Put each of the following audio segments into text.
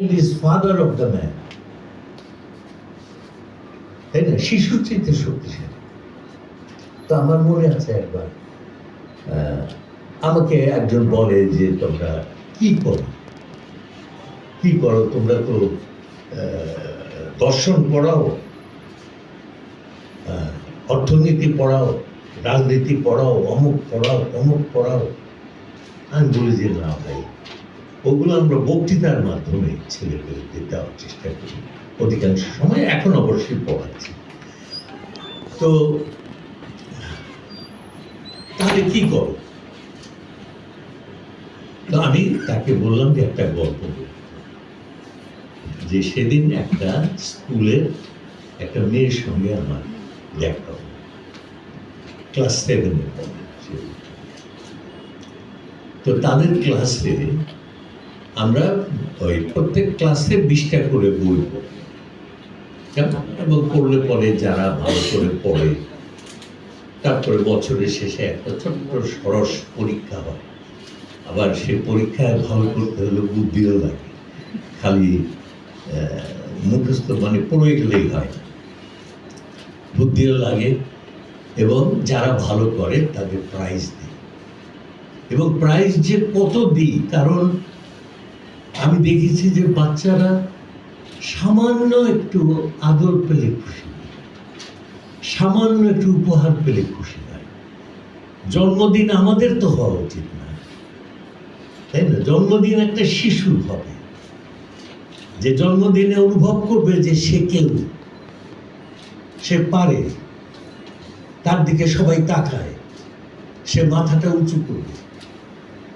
Is father of the man তাই না? শিশুর চাইতে শক্তিশালী। তো আমার মনে আছে একবার আমাকে একজন বলে যে তোমরা কি করো? কি করো? তোমরা তো দর্শন পড়াও অর্থনীতি পড়াও, রাজনীতি পড়াও, অমুক পড়াও অমুক পড়াও। আমি বলি যে না ভাই ওগুলো আমরা বক্তৃতার মাধ্যমে ছেলেপেলেদের দেওয়ার চেষ্টা করি। অধিকাংশ সময় এখন অবশ্যই পড়াচ্ছি। তো, তাহলে কি করো? তো আমি তাকে বললাম যে একটা গল্প। যে সেদিন একটা স্কুলের একটা মেয়ের সঙ্গে আমার দেখা ক্লাস সেভেনে তো তাদের ক্লাসে আমরা ওই প্রত্যেক ক্লাসে বিশটা করে বই এবং পড়লে পরে যারা ভালো করে পড়ে, তারপরে বছরের শেষে একটা ছোট্ট সরস পরীক্ষা হয়। আবার সে পরীক্ষায় ভালো করতে হলে বুদ্ধিও লাগে। খালি মুখস্থ মানে পড়ে গেলেই হয়। বুদ্ধিও লাগে এবং যারা ভালো করে তাদের প্রাইজ দিই এবং প্রাইজ যে কত দিই, কারণ আমি দেখেছি যে বাচ্চারা সামান্য একটু আদর পেলে খুশি। সামান্য একটু উপহার পেলে খুশি হয়। জন্মদিন আমাদের তো হওয়া উচিত না। তাই না? জন্মদিন একটা শিশুর হবে। যে জন্মদিনে অনুভব করবে যে সে কেউ সে পারে। তার দিকে সবাই তাকায়। সে মাথাটা উঁচু করবে।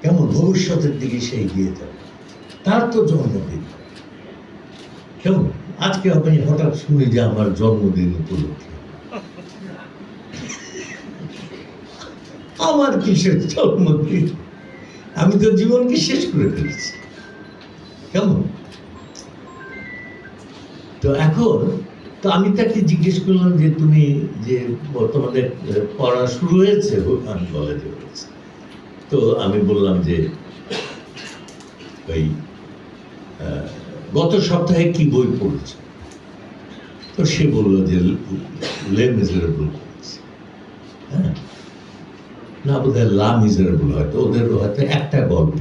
কেমন? ভবিষ্যতের দিকে সে এগিয়ে যাবে। তার তো জন্মদিন। কেমন? আজকে আপনি হঠাৎ শুনি যে আমার জন্মদিন উপলক্ষে। আমার কিসের জন্মদিন? আমি তো জীবনকে শেষ করে ফেলেছি। কেমন? তো এখন, তো আমি তাকে জিজ্ঞেস করলাম যে তুমি যে তোমাদের পড়া শুরু হয়েছে? আমি কলেজে তো আমি বললাম যে, ওই গত সপ্তাহে কি বই পড়েছে? তো সে বলল যে লে মিজারেবল হ্যাঁ? না, বোধহয় লা মিজারেবল হয়তো। ওদের হয়তো একটা গল্প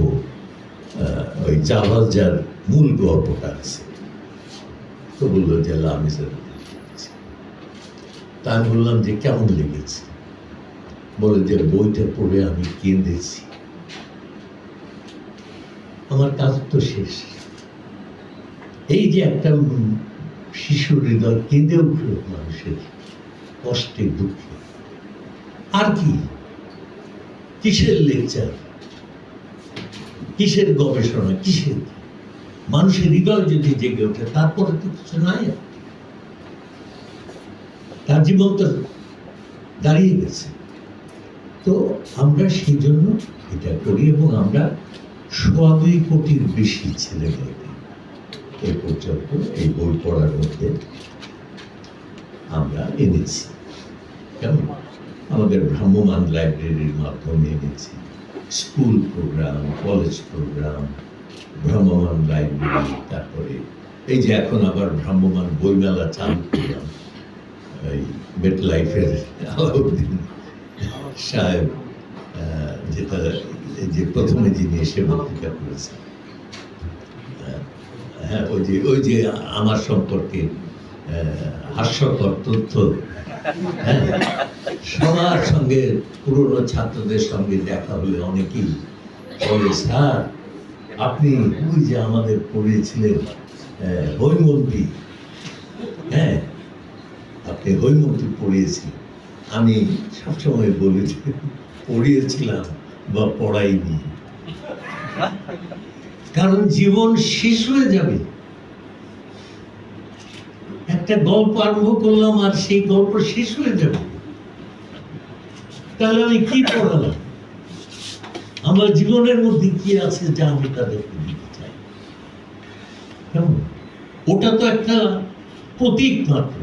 ওই জাভাল যার মূল গল্পটা আছে। তো বলল যে লা মিজারেবল তা আমি বললাম যে কেমন লেগেছে? বলে যে বইটা পড়ে আমি কেঁদেছি। আমার কাজ তো শেষ। এই যে একটা শিশুর হৃদয় কেঁদে উঠল মানুষের কষ্টে, দুঃখে। আর কি? কিসের লেকচার? কিসের গবেষণা? কিসের? মানুষের হৃদয় যদি জেগে ওঠে, তারপরে তো কিছু নাই তার জীবন তো দাঁড়িয়ে গেছে। তো আমরা সেই জন্য এটা করি এবং আমরা সোয়া দুই কোটির বেশি ছেলে মেয়েকে এ পর্যন্ত এই বই পড়ার মধ্যে আমরা এনেছি। কেমন? আমাদের ভ্রাম্যমান লাইব্রেরির মাধ্যমে এনেছি। স্কুল প্রোগ্রাম, কলেজ প্রোগ্রাম ভ্রাম্যমান লাইব্রেরি, তারপরে এই যে এখন আবার ভ্রাম্যমান বইমেলা চালু করলাম, এই বেট লাইফের আলাউদ্দিন সাহেব যেটা যে প্রথমে যিনি এসে বক্তৃতা করেছেন। হ্যাঁ ওই যে ওই যে আমার সম্পর্কে হাস্যকর তথ্য। হ্যাঁ সবার সঙ্গে পুরনো ছাত্রদের সঙ্গে দেখা হলে অনেকেই বলে স্যার আপনি ওই যে আমাদের পড়িয়েছিলেন আহ, হৈমন্তী হ্যাঁ আপনি হৈমন্তী পড়িয়েছিলেন আমি সবসময় বলি যে পড়িয়েছিলাম বা পড়াইনি। কারণ জীবন শেষ হয়ে যাবে। একটা গল্প আরম্ভ করলাম আর সেই গল্প শেষ হয়ে যাবে। তাহলে আমি কি পড়ালাম? আমার জীবনের মধ্যে কি আছে যা আমি তাদেরকে দিতে চাই? ওটা তো একটা প্রতীক মাত্র।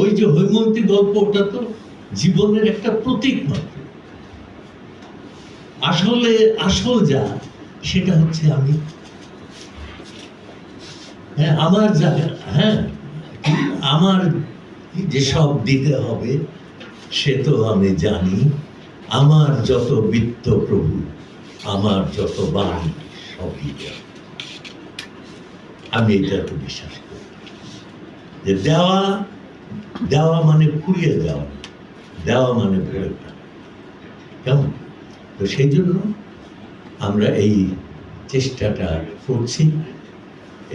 ওই যে হৈমন্তী গল্প, ওটা তো জীবনের একটা প্রতীক মাত্র। আসলে আসল যা সেটা হচ্ছে আমি হ্যাঁ আমার জায়গা হ্যাঁ আমার যেসব দিতে হবে, সে তো আমি জানি আমার যত বৃত্ত প্রভু, আমার যত বাণী, সবই। আমি এটা তো বিশ্বাস করি যে দেওয়া দেওয়া মানে ফুরিয়ে দেওয়া দেওয়া মানে ফেলা। কেমন তো সেই জন্য আমরা এই চেষ্টাটা করছি।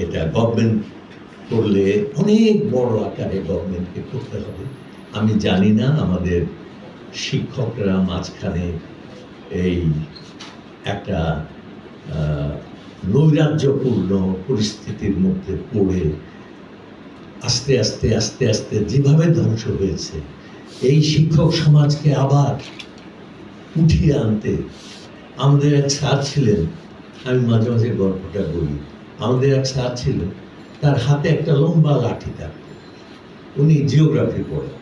এটা গভর্নমেন্ট করলে অনেক বড় আকারে গভর্নমেন্টকে করতে হবে। আমি জানি না, আমাদের শিক্ষকরা মাঝখানে এই একটা নৈরাজ্যপূর্ণ পরিস্থিতির মধ্যে পড়ে আস্তে আস্তে আস্তে আস্তে যেভাবে ধ্বংস হয়েছে, এই শিক্ষক সমাজকে আবার উঠিয়ে আনতে আমাদের এক স্যার ছিলেন, আমি মাঝে মাঝে গল্পটা বলি, আমাদের এক স্যার ছিল তার হাতে একটা লম্বা লাঠি থাকতো, উনি জিওগ্রাফি পড়েন